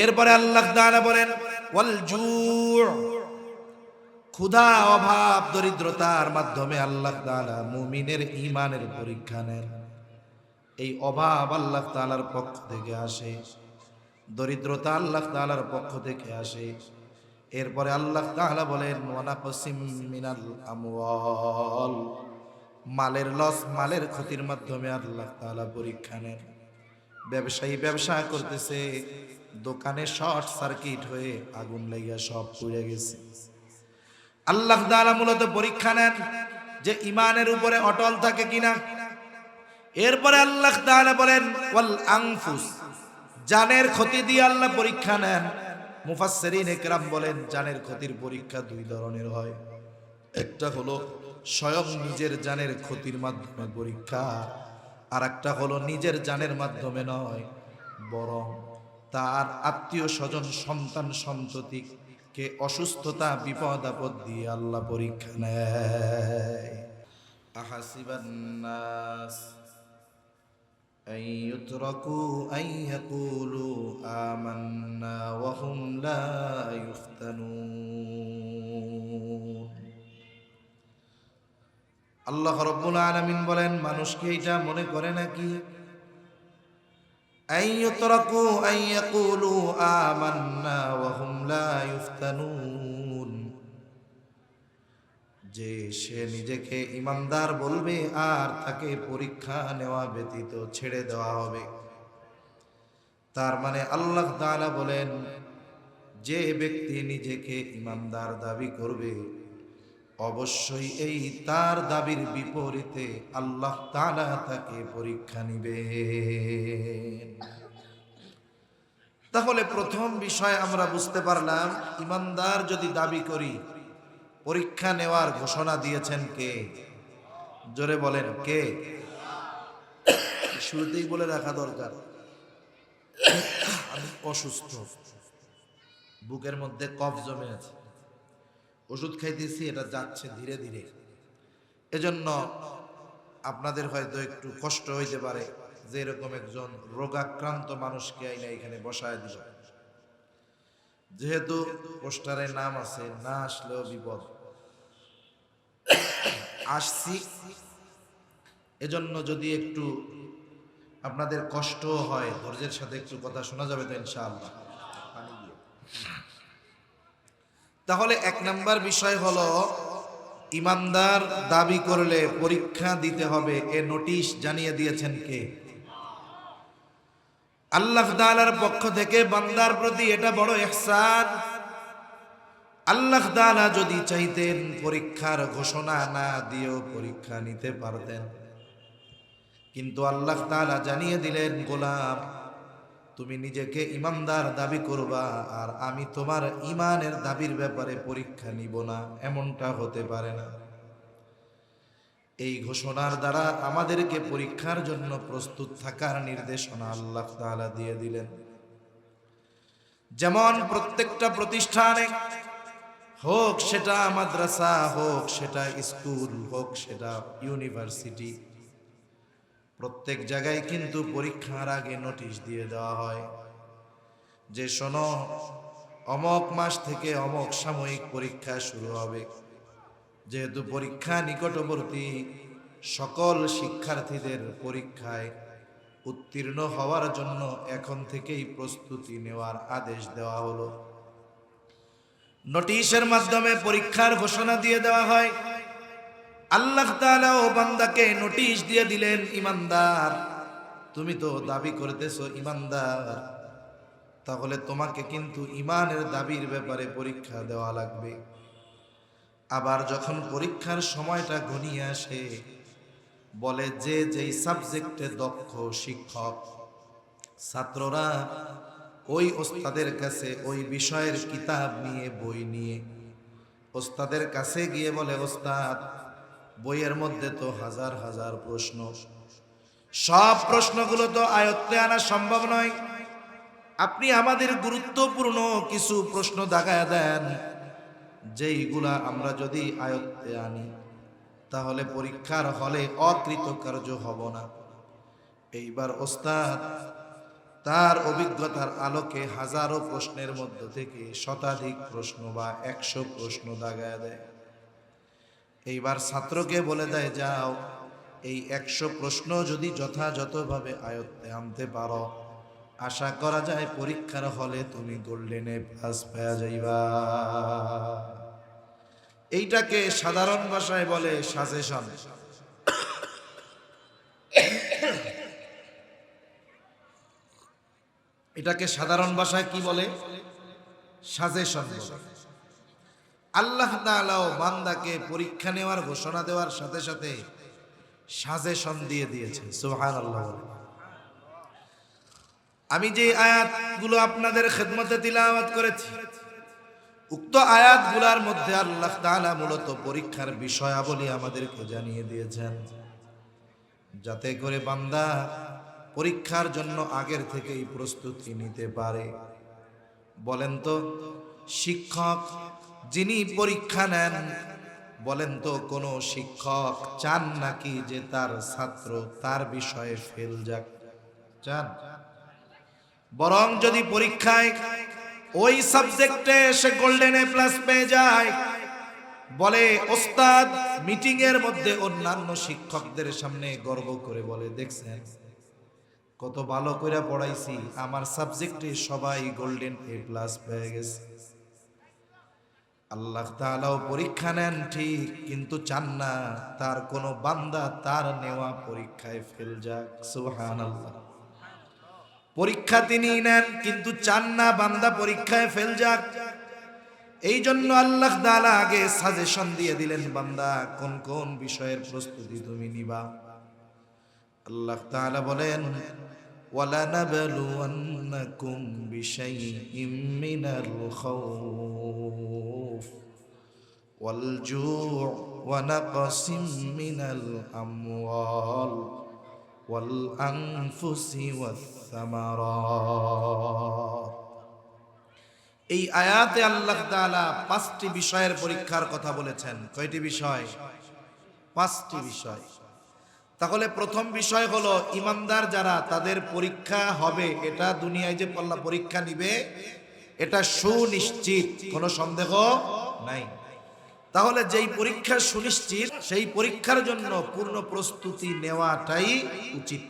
এরপরে আল্লাহ তাআলা বলেন ক্ষুধা, অভাব, দরিদ্রতার মাধ্যমে আল্লাহ তাআলা মুমিনের ইমানের পরীক্ষা নেন। এই অভাব আল্লাহ তাআলার পক্ষ থেকে আসে, দরিদ্রতা আল্লাহ তাআলার পক্ষ থেকে আসে। এরপরে আল্লাহ তাআলা বলেন, ওয়ানাকসিম মিনাল আমওয়াল মালের লস মালের ক্ষতির মাধ্যমে আল্লাহ তাআলা পরীক্ষা নেন। ব্যবসায়ী ব্যবসা করতেছে দোকানে শর্ট সার্কিট হয়ে আগুন লাগিয়া সব পুড়ে গেছে। আল্লাহ তাআলা মূলত পরীক্ষা নেন যে ইমানের উপরে অটল থাকে কিনা। এরপরে আল্লাহ তাআলা বলেন, ওয়াল আনফুস জানের ক্ষতি দিয়ে আল্লাহ পরীক্ষা নেন। মুফাসসিরিন একরাম বলেন, জানের ক্ষতির পরীক্ষা দুই ধরনের হয়। একটা হলো স্বয়ং নিজের জানের ক্ষতির মাধ্যমে পরীক্ষা আর একটা হলো নিজের জানের মাধ্যমে নয়, বরং তার আত্মীয় স্বজন সন্তান সন্ততিকে অসুস্থতা বিপদ আপদ দিয়ে আল্লাহ পরীক্ষা নেয় আহাসিবান নাস أن يتركوا أن يقولوا آمنا وهم لا يفتنون আল্লাহ রব্বুল আলামিন বলেন মানুষকে এটা মনে করে নাকি أن يتركوا أن يقولوا آمنا وهم لا يفتنون যে সে নিজেকে ইমানদার বলবে আর তাকে পরীক্ষা নেওয়া ব্যতীত ছেড়ে দেওয়া হবে তার মানে আল্লাহ তাআলা বলেন যে ব্যক্তি নিজেকে ইমানদার দাবি করবে অবশ্যই এই তার দাবির বিপরীতে আল্লাহ তাআলা তাকে পরীক্ষা নিবে তাহলে প্রথম বিষয় আমরা বুঝতে পারলাম, ইমানদার যদি দাবি করি, পরীক্ষা নেওয়ার ঘোষণা দিয়েছেন কে? জোরে বলেন, কে? শুরুতেই বলে রাখা দরকার। আমি অসুস্থ, বুকের মধ্যে কফ জমে আছে। ওষুধ খাইতেছি, এটা যাচ্ছে ধীরে ধীরে। এজন্য আপনাদের হয়তো একটু কষ্ট হইতে পারে যে এরকম একজন রোগাক্রান্ত মানুষকে আইনা এখানে বসায় দিল। যেহেতু পোস্টারে নাম আছে, না আসলেও বিপদ। আসছি। এজন্য যদি একটু আপনাদের কষ্ট হয়, ধৈর্যের সাথে একটু কথা শোনা যাবে তো ইনশাআল্লাহ। পানি দিয়ে। তাহলে এক নাম্বার বিষয় হলো ইমানদার দাবি করলে পরীক্ষা দিতে হবে, এ নোটিশ জানিয়ে দিয়েছেন কে? আল্লাহ তাআলার পক্ষ থেকে বান্দার প্রতি এটা বড় ইহসান। আল্লাহ তাআলা যদি চাইতেন পরীক্ষার ঘোষণা না দিয়েও পরীক্ষা নিতে পারতেন। কিন্তু আল্লাহ তাআলা জানিয়ে দিলেন, গোলাম তুমি নিজেকে ইমানদার দাবি করবা আর আমি তোমার ইমানের দাবির ব্যাপারে পরীক্ষা নিব না, এমনটা হতে পারে না। এই ঘোষণার দ্বারা আমাদেরকে পরীক্ষার জন্য প্রস্তুত থাকার নির্দেশনা আল্লাহ তাআলা দিয়ে দিলেন। যেমন প্রত্যেকটা প্রতিষ্ঠানে হোক সেটা মাদ্রাসা হোক, সেটা স্কুল হোক, সেটা ইউনিভার্সিটি প্রত্যেক জায়গায় কিন্তু পরীক্ষার আগে নোটিশ দিয়ে দেওয়া হয় যে শোনো, অমক মাস থেকে অমক সাময়িক পরীক্ষা শুরু হবে। যেহেতু পরীক্ষা নিকটবর্তী, সকল শিক্ষার্থীদের পরীক্ষায় উত্তীর্ণ হওয়ার জন্য এখন থেকেই প্রস্তুতি নেওয়ার আদেশ দেওয়া হলো। নোটিশের মাধ্যমে পরীক্ষার ঘোষণা দিয়ে দেওয়া হয়। আল্লাহ ও বান্দাকে নোটিশ দিয়ে দিলেন, ইমানদার, তুমি তো দাবি করতেছো ইমানদার। তাহলে তোমাকে কিন্তু ইমানের দাবির ব্যাপারে পরীক্ষা দেওয়া লাগবে। আবার যখন পরীক্ষার সময়টা ঘনিয়ে আসে, বলে, যে যেই সাবজেক্টে দক্ষ শিক্ষক, ছাত্ররা ওই ওস্তাদের কাছে ওই বিষয়ের কিতাব নিয়ে, বই নিয়ে, ওস্তাদের কাছে গিয়ে বলে, ওস্তাদ বইয়ের মধ্যে তো হাজার হাজার প্রশ্ন। সব প্রশ্নগুলো তো আয়ত্তে আনা সম্ভব নয়। আপনি আমাদের গুরুত্বপূর্ণ কিছু প্রশ্ন দেখায় দেন, যেইগুলা আমরা যদি আয়ত্তে আনি, তাহলে পরীক্ষার হলে অকৃতকার্য হব না। এইবার ওস্তাদ, তার অভিজ্ঞতার আলোকে হাজারো প্রশ্নের মধ্য থেকে শতাধিক প্রশ্ন বা একশো প্রশ্ন দাগায় দেয়। এইবার ছাত্রকে বলে দেয়, যাও, এই একশো প্রশ্ন যদি যথাযথভাবে আয়ত্তে আনতে পারো, আশা করা যায় পরীক্ষার হলে তুমি গোল্ডেনে পাস পেয়ে যাইবা। এইটাকে সাধারণ ভাষায় বলে সাজেশন এটাকে সাধারণ ভাষায় কি বলে? সাজেশন আল্লাহ তাআলাও বান্দাকে পরীক্ষা নেওয়ার, ঘোষণা দেওয়ার সাথে সাথে সাজেশন দিয়ে দিয়েছে সুহান আল্লাহ আমি যে আয়াতগুলো আপনাদের খেদমতে তিলাওয়াত করেছি, উক্ত আয়াতগুলোর মধ্যে আল্লাহ তাআলা মূলত পরীক্ষার বিষয়াবলী আমাদেরকে জানিয়ে দিয়েছেন। যাতে করে বান্দা পরীক্ষার জন্য আগের থেকেই প্রস্তুতি নিতে পারে। বলেন তো, শিক্ষক যিনি পরীক্ষা নেন, বলেন তো কোনো শিক্ষক চান নাকি যে তার ছাত্র তার বিষয়ে ফেল যাক? চান। বরং যদি পরীক্ষায় ওই সাবজেক্টে সে গোল্ডেন এ প্লাস পেয়ে যায়, বলে ওস্তাদ মিটিং এর মধ্যে অন্যান্য শিক্ষকদের সামনে গর্ব করে বলে, দেখছেন, কত ভালো করে পড়াইছি, আমার সাবজেক্টে সবাই গোল্ডেন এ প্লাস পেয়ে গেছে। আল্লাহ তাআলাও পরীক্ষা নেন, ঠিক, কিন্তু চান না তার কোনো বান্দা তার নেওয়া পরীক্ষায় ফেল যাক, সুবহানাল্লাহ। পরীক্ষা তিনি নেন, কিন্তু চান না বান্দা পরীক্ষায় ফেল যাক। এই জন্য আল্লাহ তাআলা আগে সাজেশন দিয়ে দিলেন, বান্দা, কোন কোন বিষয়ের প্রস্তুতি তুমি নিবা? আল্লাহ তাআলা বলেন ولنبلونكم بشيء من الخوف والجوع ونقص من الأموال والأنفس والثمرات এই আয়াতে আল্লাহ তাআলা পাঁচটি বিষয়ের পরীক্ষার কথা বলেছেন কয়টি বিষয় পাঁচটি বিষয় তাহলে প্রথম বিষয় হলো, ইমানদার যারা, তাদের পরীক্ষা হবে। এটা দুনিয়ায় যে পাল্লা পরীক্ষা নিবে, এটা সুনিশ্চিত, কোনো সন্দেহ নাই। তাহলে যেই পরীক্ষা সুনিশ্চিত, সেই পরীক্ষার জন্য পূর্ণ প্রস্তুতি নেওয়াটাই উচিত।